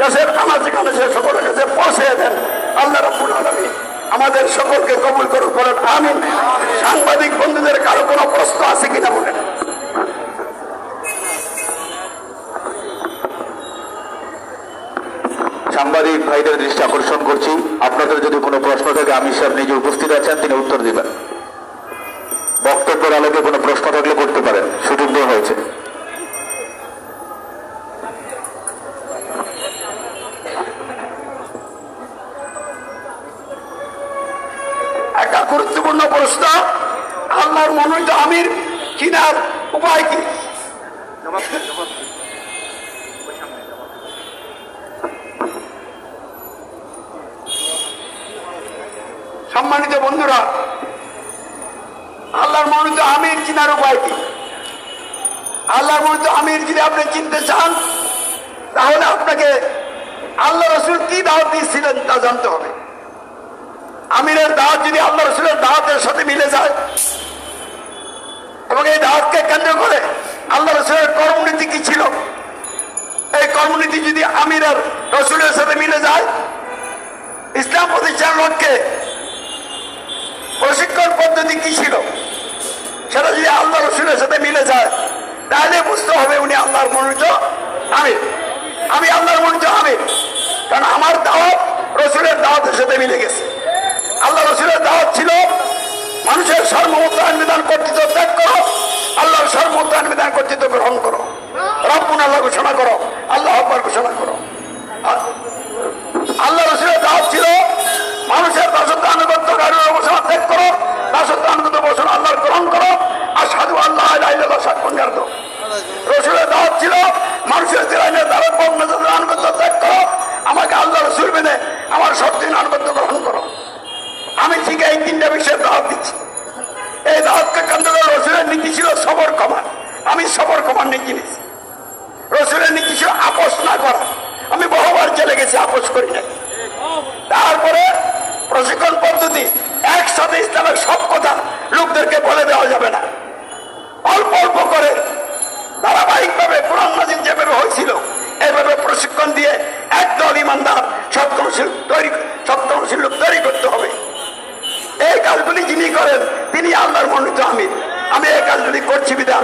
দেশের আনাচে কানাচে সকলের কাছে পৌঁছে দেন, আল্লাহ রব্বুল আলমী আমাদের সকলকে কবুল করুক, বলেন আমিন। সাংবাদিক বন্ধুদের কারও কোনো প্রশ্ন আছে কিনা বলেন? সাংবাদিক ভাইদের দৃষ্টি আকর্ষণ করছি। আপনাদের যদি কোনো প্রশ্ন থাকে, আমি স্যার নিজে উপস্থিত আছেন তিনি উত্তর দিবেন। বক্তব্যের আলোকে কোনো প্রশ্ন থাকলে করতে পারেন। সুযোগ দেওয়া হয়েছে। গুরুত্বপূর্ণ প্রশ্ন। আল্লাহর মনোনীত আমির কিনার উপায় কি? সম্মানিত বন্ধুরা, আল্লাহর মনোনীত আমির চিনার উপায় কি? আল্লাহর মনোনীত আমির যদি আপনি চিনতে চান, তাহলে আপনাকে আল্লাহ রসুল কি দাওয়াত দিয়েছিলেন তা জানতে হবে। আমিরের দাওয়াত যদি আল্লাহ রসুলের দাওয়াতের সাথে মিলে যায়, এবং এই দাওয়াতকে কেন্দ্র করে আল্লাহ রসুলের কর্মনীতি কি ছিল? এই কর্মনীতি যদি আমিরের রসুলের সাথে মিলে যায়, ইসলাম প্রতিষ্ঠার লক্ষ্যে প্রশিক্ষণ পদ্ধতি কি ছিল? সেটা যদি আল্লাহ রসুলের সাথে মিলে যায়, তাহলে বুঝতে হবে উনি আল্লাহর মনোনীত আমির। আমি আল্লাহর মনোনীত আমির, কারণ আমার দাওয়াত রসুলের দাওয়াতের সাথে মিলে গেছে। মানুষের সর্বমতায়ন বিধান কর্তৃত্ব ত্যাগ করো, আল্লাহর সর্বমতায়ন বিধান কর্তৃত্ব গ্রহণ করো। রব্বুন আল্লাহ ঘোষণা করো, আল্লাহ আকবর ঘোষণা করো। আল্লাহ রসুলের দাওয়াত ছিল, মানুষের দাসত্ব আনুগত্য গাড়ির অবসর ত্যাগ করো দাসত্ব আনুগত্য বসন আল্লাহর গ্রহণ করো। আর সাধু আল্লাহ সাক্ষণ জানত রসুলের দাওয়াত ছিল, মানুষের দিলাইনের দ্বারা আনুগত্য ত্যাগ করো, আমাকে আল্লাহ রসুল মেনে আমার সব দিন আনুগত্য গ্রহণ করো। আমি ঠিক এই তিনটা বিষয়ে দাওয়াত দিচ্ছি। এই দাওয়াতকে কেন্দ্র করে রসুলের নীতি ছিল সবর কমান আমি সবর কমান নীতি নিয়েছি রসুলের নীতি ছিল আপোষ না করা। আমি বহুবার চলে গেছি, আপোষ করি নাই। তারপরে প্রশিক্ষণ পদ্ধতি, একসাথে ইসলামের সব কথা লোকদেরকে বলে দেওয়া যাবে না। অল্প অল্প করে ধারাবাহিকভাবে কোরআন মাজিদ যেভাবে হয়েছিল এইভাবে প্রশিক্ষণ দিয়ে একদল ইমানদার কাজগুলি যিনি করেন তিনি আল্লাহর মনোনীত আমির। আমি এই কাজগুলি করছি বিধান।